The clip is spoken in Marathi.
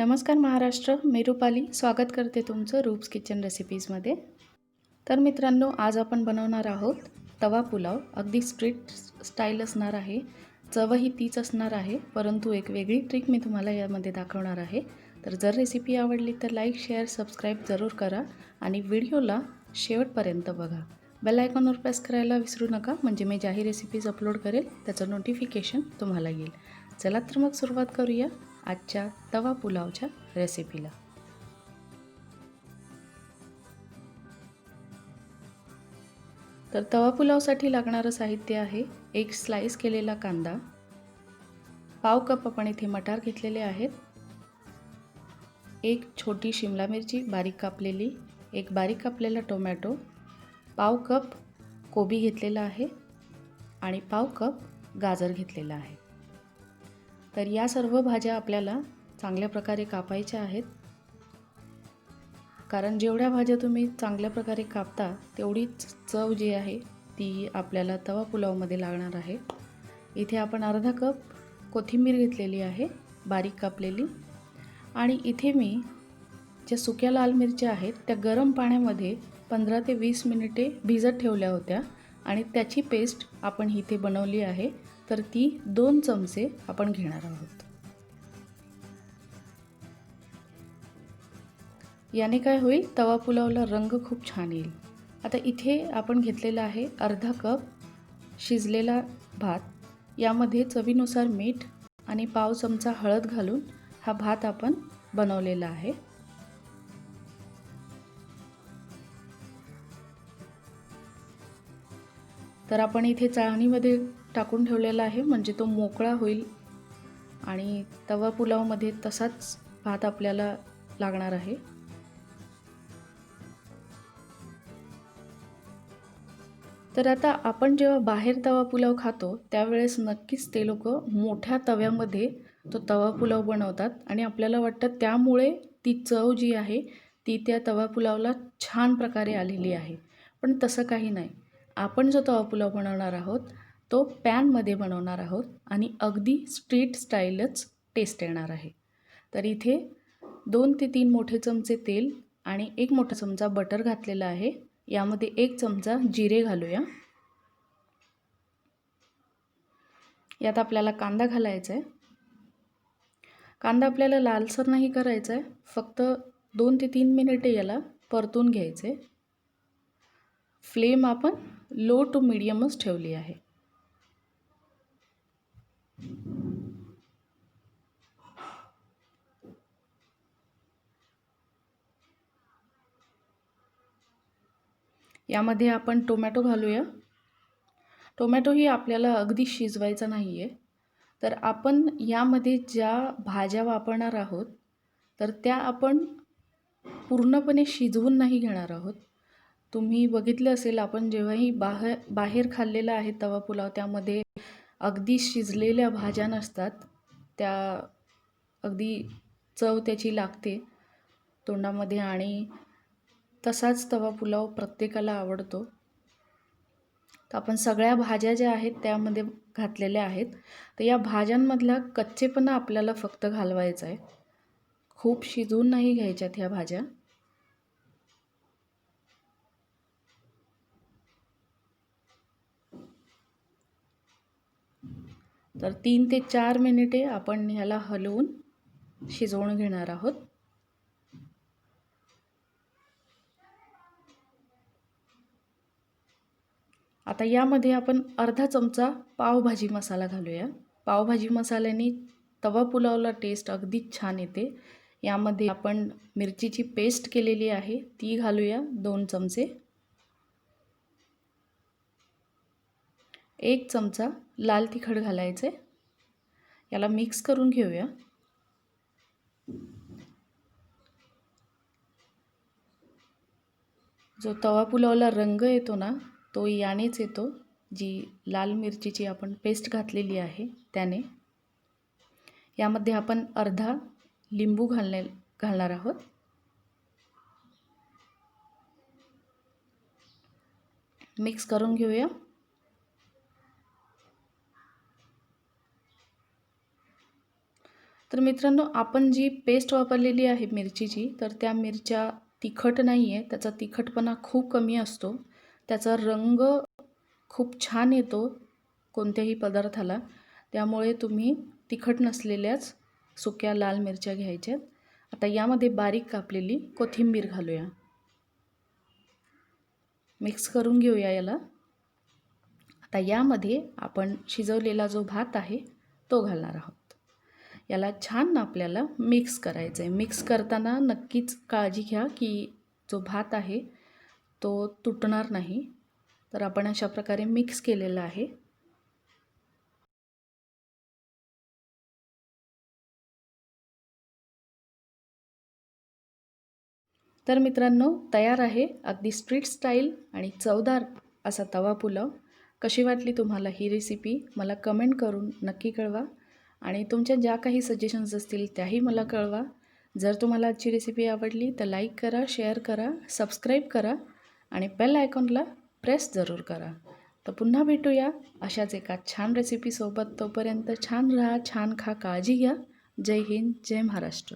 नमस्कार महाराष्ट्र मी रुपाली. स्वागत करते तुमचं रूप्स किचन रेसिपीजमध्ये तर मित्रांनो आज आपण बनवणार आहोत तवा पुलाव. अगदी स्ट्रीट स्टाईल असणार आहे. चवही तीच असणार आहे परंतु एक वेगळी ट्रिक मी तुम्हाला यामध्ये दाखवणार आहे. तर जर रेसिपी आवडली तर लाईक शेअर सबस्क्राईब जरूर करा आणि व्हिडिओला शेवटपर्यंत बघा. बेल आयकॉनवर प्रेस करायला विसरू नका म्हणजे मी ज्याही रेसिपीज अपलोड करेल त्याचं नोटिफिकेशन तुम्हाला येईल. चला तर मग सुरुवात करूया. आजच्या तवा पुलावच्या रेसिपीला तर तवा पुलावसाठी लागणारं साहित्य आहे एक स्लाईस केलेला कांदा. पाव कप आपण इथे मटार घेतलेले आहेत. एक छोटी शिमला मिरची बारीक कापलेली एक बारीक कापलेला टोमॅटो पाव कप कोबी घेतलेला आहे आणि पाव कप गाजर घेतलेला आहे. तर या सर्व भाज्या आपल्याला चांगल्या प्रकारे कापायच्या आहेत. कारण जेवढ्या भाज्या तुम्ही चांगल्या प्रकारे कापता तेवढीच चव जी आहे ती आपल्याला तवा पुलावमध्ये लागणार आहे. इथे आपण अर्धा कप कोथिंबीर घेतलेली आहे बारीक कापलेली. आणि इथे मी ज्या सुक्या लाल मिरच्या आहेत त्या गरम पाण्यामध्ये पंधरा ते वीस मिनिटे भिजत ठेवल्या होत्या. आणि त्याची पेस्ट आपण इथे बनवली आहे. तर ती दोन चमचे आपण घेणार आहोत. याने काय होईल? तवा पुलावला रंग खूप छान येईल. आता इथे आपण घेतलेला आहे अर्धा कप शिजलेला भात. यामध्ये चवीनुसार मीठ आणि पाव चमचा हळद घालून हा भात आपण बनवलेला आहे. तर आपण इथे चाळणीमध्ये टाकून ठेवलेला आहे. म्हणजे तो मोकळा होईल आणि तवा पुलावमध्ये तसाच भात आपल्याला लागणार आहे. तर आता आपण जेव्हा बाहेर तवा पुलाव खातो त्यावेळेस नक्कीच ते लोक मोठ्या तव्यामध्ये तो तवा पुलाव बनवतात आणि आपल्याला वाटतं त्यामुळे ती चव जी आहे ती त्या तवा पुलावला छान प्रकारे आलेली आहे. पण तसं काही नाही. आपण जो तवा पुलाव बनवणार आहोत तो पॅनमध्ये बनवणार आहोत आणि अगदी स्ट्रीट स्टाईलच टेस्ट येणार आहे. तर इथे दोन ते तीन मोठे चमचे तेल आणि एक मोठा चमचा बटर घातलेला आहे. यामध्ये एक चमचा जिरे घालूया. यात आपल्याला कांदा घालायचा आहे. कांदा आपल्याला लालसर नाही करायचा आहे. फक्त दोन ते तीन मिनिटे याला परतून घ्यायचे. फ्लेम आपण लो टू मिडियमच ठेवली आहे. यामध्ये आपण टोमॅटो घालूया. टोमॅटो ही आपल्याला अगदी शिजवायचा नाही आहे तर आपण यामध्ये ज्या भाज्या वापरणार आहोत तर त्या आपण पूर्णपणे शिजवून नाही घेणार आहोत. तुम्ही बघितलं असेल आपण जेव्हाही बाहेर बाहेर खाल्लेला आहे तवा पुलाव त्यामध्ये अगदी शिजलेल्या भाज्या नसतात. त्या अगदी चव त्याची लागते तोंडामध्ये आणि तसाच तवा पुलाव प्रत्येकाला आवडतो. तर आपण सगळ्या भाज्या ज्या आहेत त्यामध्ये घातलेल्या आहेत. तर या भाज्यांमधला कच्चेपणा आपल्याला फक्त घालवायचा आहे. खूप शिजवून नाही घ्यायच्यात ह्या भाज्या. तर तीन ते चार मिनिटे आपण ह्याला हलवून शिजवून घेणार आहोत. आता यामध्ये आपण अर्धा चमचा पावभाजी मसाला घालूया. पावभाजी मसाल्याने तवा पुलावला टेस्ट अगदीच छान येते. यामध्ये आपण मिरचीची पेस्ट केलेली आहे ती घालूया दोन चमचे. एक चमचा लाल तिखट घालायचे. याला मिक्स करून घेऊया. जो तवा पुलावला रंग येतो ना तो यानेच येतो. जी लाल मिरचीची आपण पेस्ट घातलेली आहे त्याने. यामध्ये आपण अर्धा लिंबू घालणे घालणार आहोत. मिक्स करून घेऊया. तर मित्रांनो आपण जी पेस्ट वापरलेली आहे मिरचीची तर त्या मिरच्या तिखट नाही आहे त्याचा तिखटपणा खूप कमी असतो. त्याचा रंग खूप छान येतो कोणत्याही पदार्थाला. त्यामुळे तुम्ही तिखट नसलेल्याच सुक्या लाल मिरच्या घ्यायच्यात आता यामध्ये बारीक कापलेली कोथिंबीर घालूया. मिक्स करून घेऊया याला. आता यामध्ये आपण शिजवलेला जो भात आहे तो घालणार आहोत. याला छान आपल्याला मिक्स करायचं आहे मिक्स करताना नक्कीच काळजी घ्या की जो भात आहे तो तुटणार नाही. तर आपण अशा प्रकारे मिक्स केलेला आहे. तर मित्रांनो तयार आहे. अगदी स्ट्रीट स्टाईल आणि चवदार असा तवा पुलाव. कशी वाटली तुम्हाला ही रेसिपी मला कमेंट करून नक्की कळवा. आणि तुमच्या ज्या काही सजेशन्स असतील त्याही मला कळवा. जर तुम्हाला आजची रेसिपी आवडली तर लाईक करा शेअर करा सबस्क्राईब करा आणि बेल आयकॉनला प्रेस जरूर करा. तर पुन्हा भेटूया अशाच एका छान रेसिपीसोबत तोपर्यंत छान राहा छान खा काळजी घ्या. जय हिंद जय महाराष्ट्र.